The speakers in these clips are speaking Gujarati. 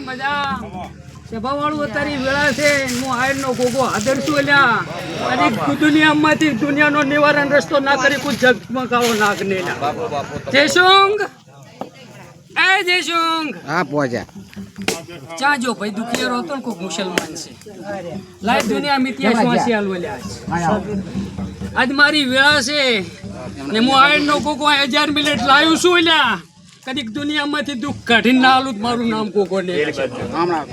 મજા. સભાવાળું અત્યારે વેળા છે હું આયરનો ગોગો હાજર છું અલ્યા અને દુનિયામાંથી દુનિયાનો નિવારણ રસ્તો ના કરી કોઈ જગમાં કાળો નાગ ને ના જયશુંગ એ જયશુંગ હા પહોંચ્યા. ચા જો ભાઈ દુખિયારો હતો ને કોઈક મુસલમાન છે. લાઈવ દુનિયા મિત્યા શ્વાસી હાલવલ્યા આજ મારી વેળા છે ને હું આયરનો કોકો હજાર મિનિટ લાવ્યું છું અલ્યા કદીક દુનિયામાંથી દુઃખ કાઢીને ના આલું તો મારું નામ કોકો ને. હમણાં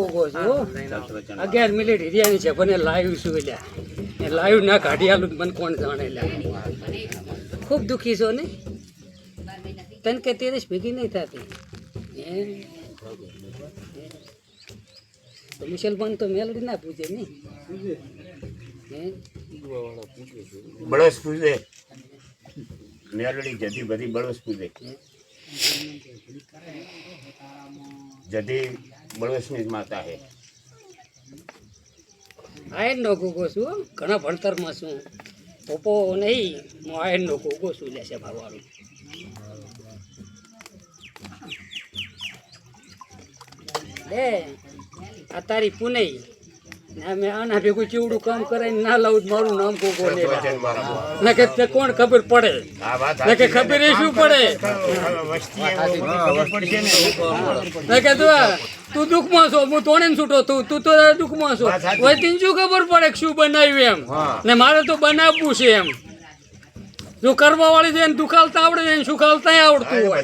કોકો છે અગિયાર મિનિટ હિરિયાની છે મને લાઈવ છું એટલે? એ લાઈવ ના કાઢી આલું મને કોણ જાણે લ્યા ખૂબ દુઃખી છો ને? તન કે તેરસ ભેગી નહીં થતી? તો મુસલમાન તો મેલડી ના પૂજે નહીં હે? બળસ પૂજે. મેલડી જતી બધી બળસ પૂજે. જતી બળસની જ માતા છે આયરનો કોકો છું. ઘણા ભણતરમાં છું. પોપો નહીં, હું આયરનો કોકો છું લેશે ભરવાળું લે, આ તારી પુનઈ. અમે આના ભેગું ચીવડું કામ કરાવીને ના લાવું મારું નામ કોકો ને કે તે કોણ ખબર પડે? ને કે ખબર એ શું પડે? ને કે તું દુઃખમાં છો હું તોણે છૂટો તું તું તો દુઃખમાં છો. સાચી. શું ખબર પડે કે શું બનાવ્યું એમ? ને મારે તો બનાવવું છે એમ. જો કરવા વાળી છે એને દુખાલતા આવડે છે એને સુખાલતા આવડતું હોય.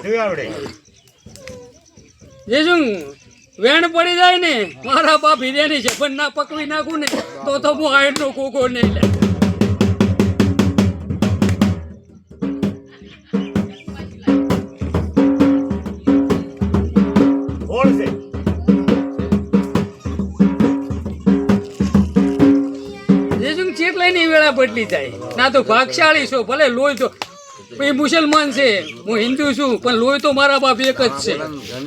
જે શું વેણ પડી જાય ને મારા બાપ હિરેની છે પણ ના પકવી નાખું ને તો તો હું આયરનો કોકો નહીં લે. છે. શું વેળા બદલી જાય. ના તો ભાગશાળી છો ભલે લોહી તો એ મુસલમાન છે. હું હિન્દુ છું પણ લોહી તો મારા બાપ એક જ છે.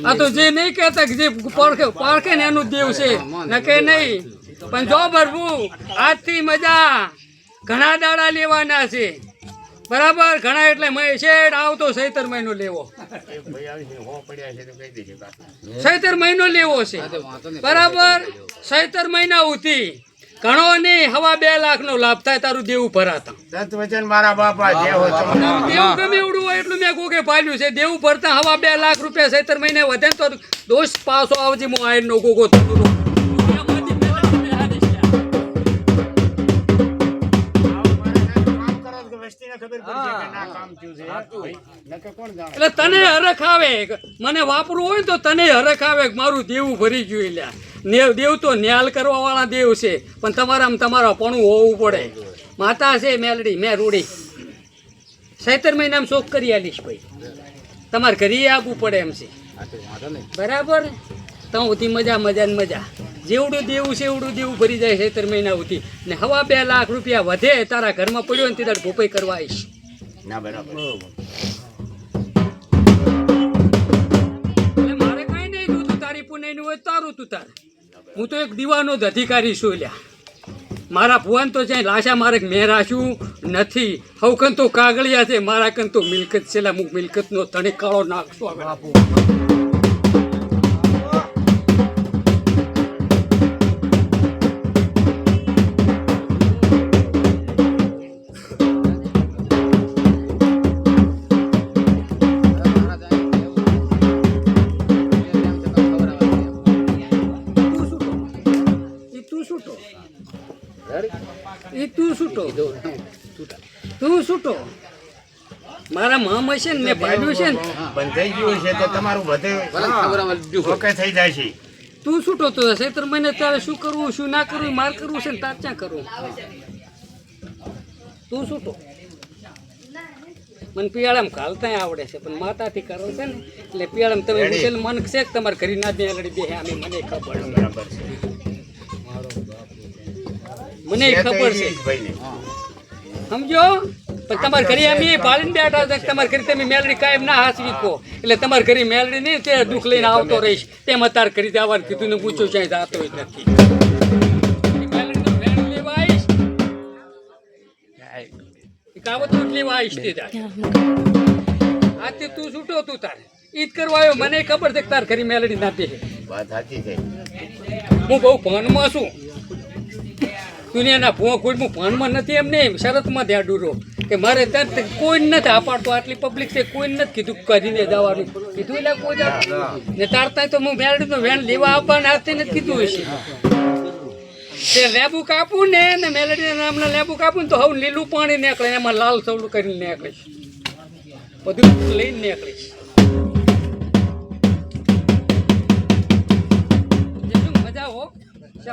આ તો જે નહીં કહેતા કે જે પારખે પારખે ને એનું દેવ છે. નકે નહીં. પણ જો ભરવું આજથી મજા ઘણા દાડા લેવાના છે. બરાબર? ઘણા એટલે શેઠ આવતો સૈતર મહિનો લેવો. સૈતર મહિનો લેવો છે. બરાબર? સૈતર મહિના ઉથી ઘણો નહીં હવા બે લાખ નો લાભ થાય તારું દેવું ભરાતા. દત્ત વચન મારા બાપા દેવ ગમે એવડું હોય એટલું મેં કોકે પાલ્યું છે. દેવું ભરતા હવા બે લાખ રૂપિયા સત્તર મહિને વધે તો દોષ પાસો આવજે હું આયર નો ગોગો વસ્તીને ખબર પડશે કે ના કામ થયું છે. નકર કોણ જાણે? એટલે તને હરખ આવે મને વાપરવું હોય તો તને હરખ આવે મારું દેવું ભરી ગયું લ્યા. ને દેવ તો ન્યાલ કરવા વાળા દેવ છે પણ તમારામાં તમારા પણું હોવું પડે. માતા છે મેલડી મેં રૂડી. સૈતર મહિનામાં શોખ કરી આલીશ ભાઈ. તમારે ઘરે આવવું પડે એમ છે. બરાબર તો મજા મજા ને મજા. જેવડું દેવું છે એવડું દેવું ભરી જાય છે તર મહિના ઉથી ને હવા બે લાખ રૂપિયા વધે તારા ઘરમાં પડ્યો ને તે ભોપાઈ કરવા આવીશ. ના બરાબર. મારે કાંઈ નહીં જોતું તારી પુણ્યનું હોય તારું તું તાર. હું તો એક દીવાનો જ અધિકારી છું લ્યા મારા ભુવાન તો જાય લાશા મારે મેરાશું નથી. હવકન તો કાગળિયા છે મારા કન તો મિલકત છે હું મિલકતનો તણે કાળો નાખશું હવે તું છૂટો. તું છૂટો. મારા મામ હશે ને મેં પાડ્યું છે ને. બંધાઈ ગયું છે તો તમારું બધે ઓકે થઈ જાય છે. તું છૂટો તો હશે. તો મને તારે શું કરવું શું ના કરવું માર કરવું છે ને તાર ક્યાં કરવું? તું છૂટો. મને પિયાળામાં ઘાલતા આવડે છે પણ માતાથી કરો છે ને એટલે પિયાળામાં તમે મન છે કે તમારે ઘરી ના દે લડી દે આમે મને ખબર બરાબર છે. મને ખબર છે. સમજો? પણ તમારે ઘરે અમે પાડીને બેઠા હતા તમારે ઘરે તમે મેલડી કાયમ ના હાસવી કહો. એટલે તમારે ઘરે મેલડી નહીં તે દુઃખ લઈને આવતો રહીશ. તેમાં અત્યારે કરી જવાનું કીધું ને પૂછ્યું છે જાતો જ નથી. વેણ લેવા આવીશ. તે તાર આથી તું છૂટો તું તારે. ઈદ કરવા આવ્યો. મને ખબર છે તાર ઘરે મેલડી ના છે. હું બહુ ભાનમાં છું. દુનિયાના ભૂવા કોઈ હું ભાનમાં નથી એમ નહીં શરતમાં ત્યાં ડૂરો. કે મારે ત્યાં કોઈ નથી આપાડતો આટલી પબ્લિક છે કોઈ નથી કીધું કરીને જવાનું. કીધું એટલે કોઈ ને તારતા તો હું મેળવ્યું વેણ લેવા આપવાના હાથે નથી કીધું હશે તે લેબુ કાપું ને ને મેલડી નામના લેબુ કાપું ને તો હવે લીલું પાણી નીકળે એમાં લાલ સવડું કરીને નીકળીશ બધું લઈને નીકળીશ જે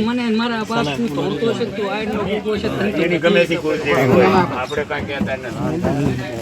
મને મારા બાપ તું ધોળતો છે તું આયડનો ભૂગો છે એની ગમે તે કોઈ આપણે કાંઈ કહેતા નથી.